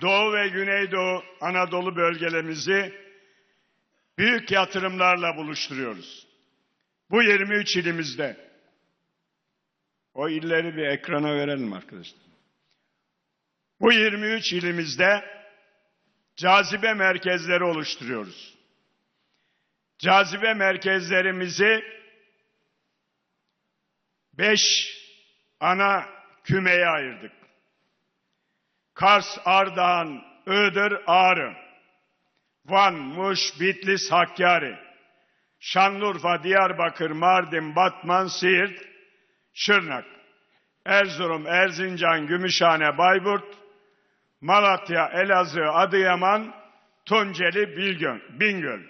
Doğu ve Güneydoğu Anadolu bölgelerimizi büyük yatırımlarla buluşturuyoruz. Bu 23 ilimizde o illeri bir ekrana verelim arkadaşlar. Bu 23 ilimizde cazibe merkezleri oluşturuyoruz. Cazibe merkezlerimizi beş ana kümeye ayırdık. Kars, Ardahan, Iğdır, Ağrı, Van, Muş, Bitlis, Hakkari, Şanlıurfa, Diyarbakır, Mardin, Batman, Siirt, Şırnak, Erzurum, Erzincan, Gümüşhane, Bayburt, Malatya, Elazığ, Adıyaman, Tunceli, Bilgön, Bingöl.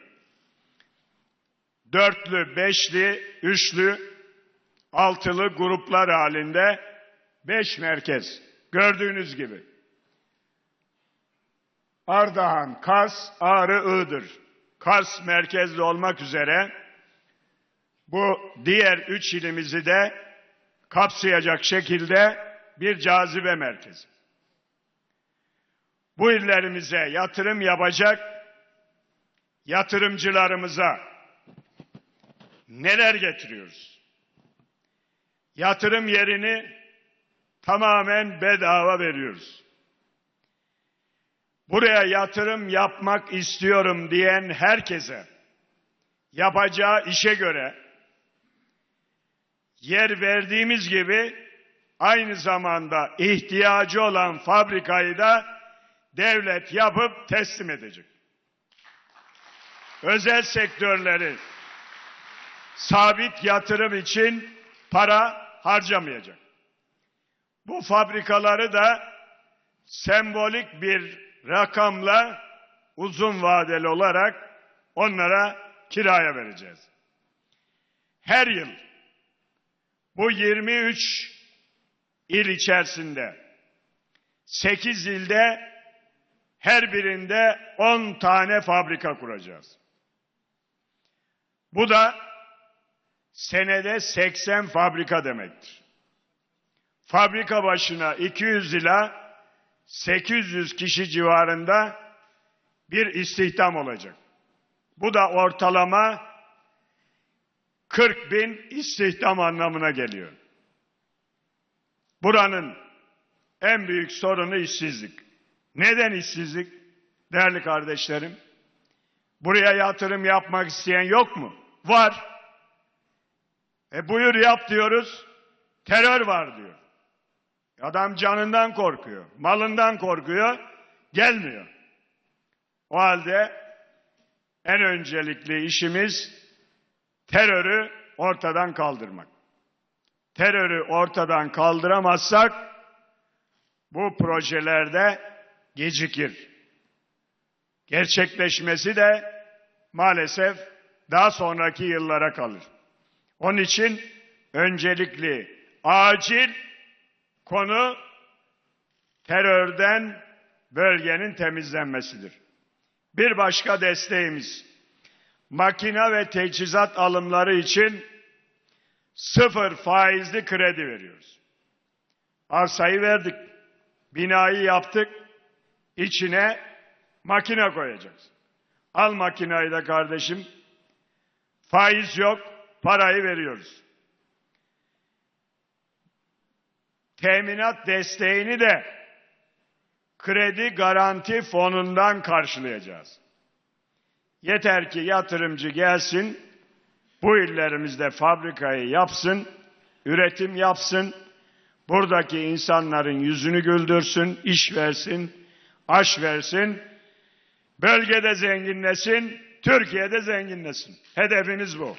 Dörtlü, beşli, üçlü, altılı gruplar halinde beş merkez. Gördüğünüz gibi. Ardahan, Kars, Ağrı, Iğdır. Kars merkezli olmak üzere bu diğer üç ilimizi de kapsayacak şekilde bir cazibe merkezi. Bu illerimize yatırım yapacak yatırımcılarımıza neler getiriyoruz? Yatırım yerini tamamen bedava veriyoruz. Buraya yatırım yapmak istiyorum diyen herkese yapacağı işe göre yer verdiğimiz gibi aynı zamanda ihtiyacı olan fabrikayı da devlet yapıp teslim edecek. Özel sektörleri sabit yatırım için para harcamayacak. Bu fabrikaları da sembolik bir rakamla uzun vadeli olarak onlara kiraya vereceğiz. Her yıl bu 23 il içerisinde 8 ilde her birinde 10 tane fabrika kuracağız. Bu da senede 80 fabrika demektir. Fabrika başına 200 ila 800 kişi civarında bir istihdam olacak. Bu da ortalama 40 bin istihdam anlamına geliyor. Buranın en büyük sorunu işsizlik. Neden işsizlik? Değerli kardeşlerim, buraya yatırım yapmak isteyen yok mu? Var. E buyur yap diyoruz, terör var diyor. Adam canından korkuyor, malından korkuyor, gelmiyor. O halde en öncelikli işimiz terörü ortadan kaldırmak. Terörü ortadan kaldıramazsak bu projelerde gecikir. Gerçekleşmesi de maalesef daha sonraki yıllara kalır. Onun için öncelikli, acil konu terörden bölgenin temizlenmesidir. Bir başka desteğimiz makine ve teçhizat alımları için sıfır faizli kredi veriyoruz. Arsayı verdik, binayı yaptık, içine makine koyacağız. Al makinayı da kardeşim, faiz yok, parayı veriyoruz. Teminat desteğini de kredi garanti fonundan karşılayacağız. Yeter ki yatırımcı gelsin, bu illerimizde fabrikayı yapsın, üretim yapsın, buradaki insanların yüzünü güldürsün, iş versin, aş versin, bölgede zenginleşsin, Türkiye'de zenginleşsin. Hedefimiz bu.